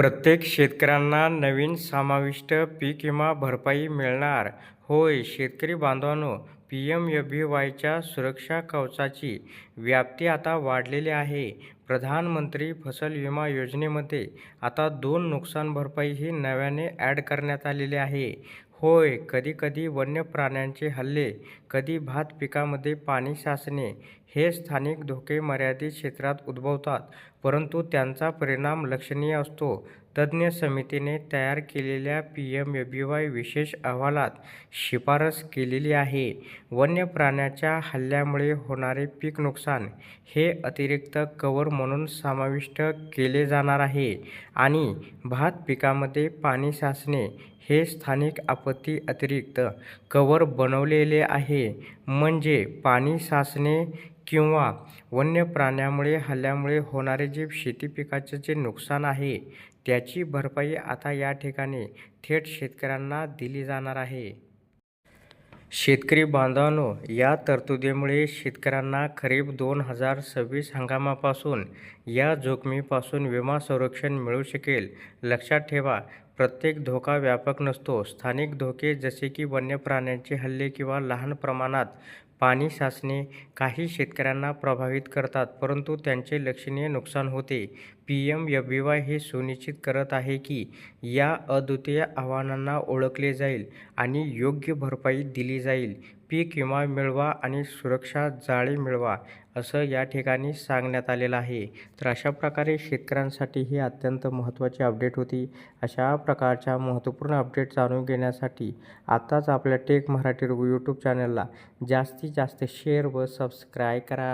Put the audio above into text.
प्रत्येक शेतकऱ्यांना नवीन समाविष्ट पीक विमा भरपाई मिळणार. होय शेतकरी बांधवांनो पी एम एफ बी वायच्या सुरक्षा कवचाची व्याप्ती आता वाढलेली आहे. प्रधानमंत्री फसल विमा योजनेमध्ये आता दोन नुकसान भरपाई ही नव्याने ॲड करण्यात आलेली आहे. होय कधी कधी वन्य प्राण्यांचे हल्ले कधी भात पिकामध्ये पाणी साचणे हे स्थानिक धोके मर्यादित क्षेत्रात उद्भवतात परंतु त्यांचा परिणाम लक्षणीय असतो. तज्ज्ञ समितीने तयार केलेल्या P M A B Y विशेष अहवालात शिफारस केलेली आहे. वन्य प्राण्याच्या हल्ल्यामुळे होणारे पीक नुकसान हे अतिरिक्त कवर म्हणून समाविष्ट केले जाणार आहे. आणि भात पिकामध्ये पाणी साचणे हे स्थानिक आपत्ती अतिरिक्त कवर बनवलेले आहे. म्हणजे पाणी साचणे किंवा वन्य प्राण्यामुळे हल्ल्यामुळे होणारे जे शेती पिकाचे जे नुकसान आहे त्याची भरपाई आता या ठिकाणी थेट शेतकऱ्यांना दिली जाणार आहे. शेतकरी बांधवांनो या तरतुदीमुळे शेतकऱ्यांना खरीप दोन हजार सव्वीस हंगामापासून या जोखमीपासून विमा संरक्षण मिळू शकेल. लक्षात ठेवा प्रत्येक धोका व्यापक नसतो. स्थानिक धोके जसे की वन्य प्राण्यांचे हल्ले किंवा लहान प्रमाणात पाणी साचणे काही शेतकऱ्यांना प्रभावित करतात परंतु त्यांचे लक्षणीय नुकसान होते. पी एम एफ वाय हे सुनिश्चित करत आहे की या अद्वितीय आव्हानांना ओळखले जाईल आणि योग्य भरपाई दिली जाईल. पीक विमा मिळवा आणि सुरक्षा जाळे मिळवा असं या ठिकाणी सांगण्यात आलेलं आहे. तर अशा प्रकारे शेतकऱ्यांसाठी ही अत्यंत महत्त्वाची अपडेट होती. अशा प्रकारच्या महत्त्वपूर्ण अपडेट जाणून घेण्यासाठी आत्ताच आपल्या टेक मराठी यूट्यूब चॅनलला जास्तीत जास्त शेअर व सबस्क्राईब करा.